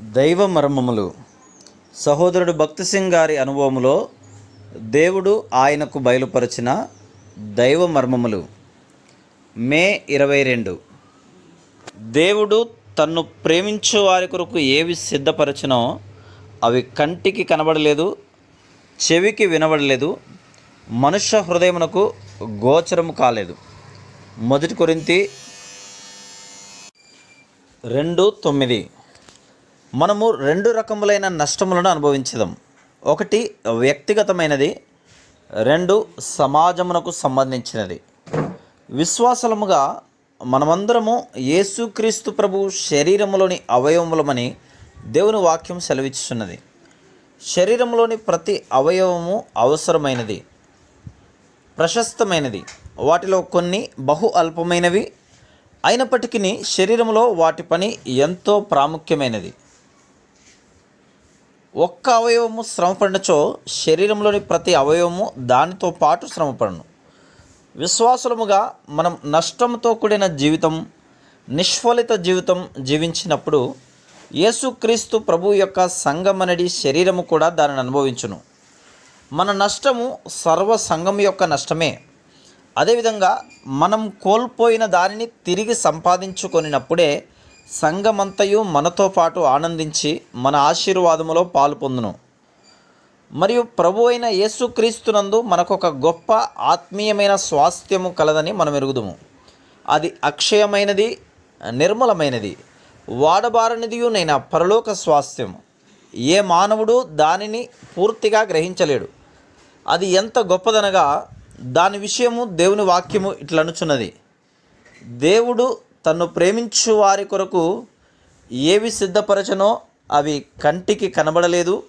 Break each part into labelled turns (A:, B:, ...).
A: దైవ మర్మములు సహోదరుడు భక్తి సింగ్ గారి అనుభవములో దేవుడు ఆయనకు బయలుపరిచిన దైవ మర్మములు మే ఇరవై రెండు దేవుడు తన్ను ప్రేమించు వారి కొరకు ఏవి సిద్ధపరచినో అవి కంటికి కనబడలేదు చెవికి వినబడలేదు మనుష్య హృదయమునకు గోచరము కాలేదు. మొదటి కొరింతి రెండు తొమ్మిది. మనము రెండు రకములైన నష్టములను అనుభవించదాం. ఒకటి వ్యక్తిగతమైనది రెండు సమాజమునకు సంబంధించినది. విశ్వాసలముగా మనమందరము యేసుక్రీస్తు ప్రభు శరీరములోని అవయవములమని దేవుని వాక్యం సెలవిస్తున్నది శరీరంలోని ప్రతి అవయవము అవసరమైనది ప్రశస్తమైనది. వాటిలో కొన్ని బహు అల్పమైనవి అయినప్పటికీ శరీరంలో వాటి పని ఎంతో ప్రాముఖ్యమైనది. ఒక్క అవయవము శ్రమపడినచో శరీరంలోని ప్రతి అవయవము దానితో పాటు శ్రమపడను. విశ్వాసులముగా మనం నష్టంతో కూడిన జీవితం నిష్ఫలిత జీవితం జీవించినప్పుడు యేసుక్రీస్తు ప్రభు యొక్క సంగమనడి శరీరము కూడా దానిని అనుభవించును. మన నష్టము సర్వ సంఘం యొక్క నష్టమే. అదేవిధంగా మనం కోల్పోయిన దానిని తిరిగి సంపాదించుకొనినప్పుడే సంఘమంతయు మనతో పాటు ఆనందించి మన ఆశీర్వాదములో పాలు పొందును. మరియు ప్రభు అయిన యేసుక్రీస్తునందు ఒక గొప్ప ఆత్మీయమైన స్వాస్థ్యము కలదని మనం ఎరుగుదుము అది అక్షయమైనది నిర్మలమైనది వాడబారనిదియునైన పరలోక స్వాస్థ్యము. ఏ మానవుడు దానిని పూర్తిగా గ్రహించలేడు. అది ఎంత గొప్పదనగా దాని విషయము దేవుని వాక్యము ఇట్లనుచున్నది. దేవుడు తన్ను ప్రేమించు వారి కొరకు ఏవి సిద్ధపరచనో అవి కంటికి కనబడలేదు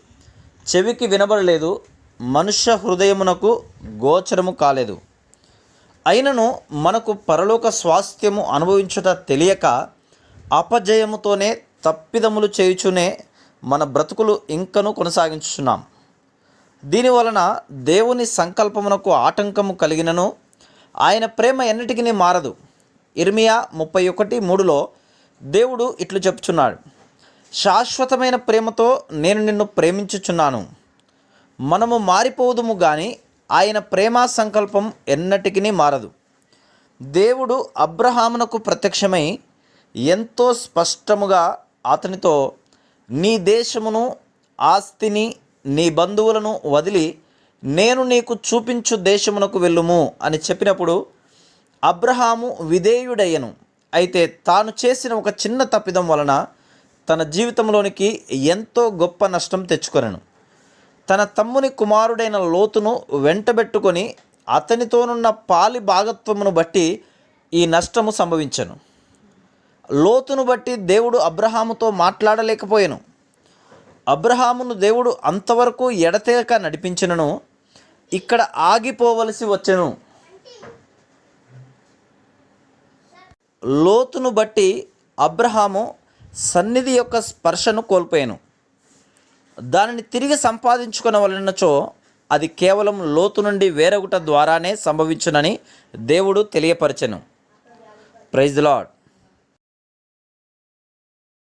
A: చెవికి వినబడలేదు మనుష్య హృదయమునకు గోచరము కాలేదు. అయినను మనకు పరలోక స్వాస్థ్యము అనుభవించుట తెలియక అపజయముతోనే తప్పిదములు చేయుచునే మన బ్రతుకులు ఇంకను కొనసాగించుచున్నాం. దీనివలన దేవుని సంకల్పమునకు ఆటంకము కలిగినను ఆయన ప్రేమ ఎన్నిటికీ మారదు. ఇర్మియా ముప్పై ఒకటి మూడులో దేవుడు ఇట్లు చెప్తున్నాడు శాశ్వతమైన ప్రేమతో నేను నిన్ను ప్రేమించుచున్నాను. మనము మారిపోదుము కానీ ఆయన ప్రేమ సంకల్పం ఎన్నటికీ మారదు. దేవుడు అబ్రహామునకు ప్రత్యక్షమై ఎంతో స్పష్టముగా అతనితో నీ దేశమును ఆస్తిని నీ బంధువులను వదిలి నేను నీకు చూపించు దేశమునకు వెళ్ళుము అని చెప్పినప్పుడు అబ్రహాము విధేయుడయ్యను. అయితే తాను చేసిన ఒక చిన్న తప్పిదం వలన తన జీవితంలోనికి ఎంతో గొప్ప నష్టం తెచ్చుకొనెను. తన తమ్ముని కుమారుడైన లోతును వెంటబెట్టుకొని అతనితోనున్న పాలి భాగత్వమును బట్టి ఈ నష్టము సంభవించను. లోతును బట్టి దేవుడు అబ్రహాముతో మాట్లాడలేకపోయాను. అబ్రహామును దేవుడు అంతవరకు ఎడతెగక నడిపించినను. ఇక్కడ ఆగిపోవలసి వచ్చెను. లోతును బట్టి అబ్రహాము సన్నిధి యొక్క స్పర్శను కోల్పోయాను. దానిని తిరిగి సంపాదించుకునవలనచో అది కేవలం లోతు నుండి వేరొకట ద్వారానే సంభవించునని దేవుడు తెలియపరచెను. Praise lord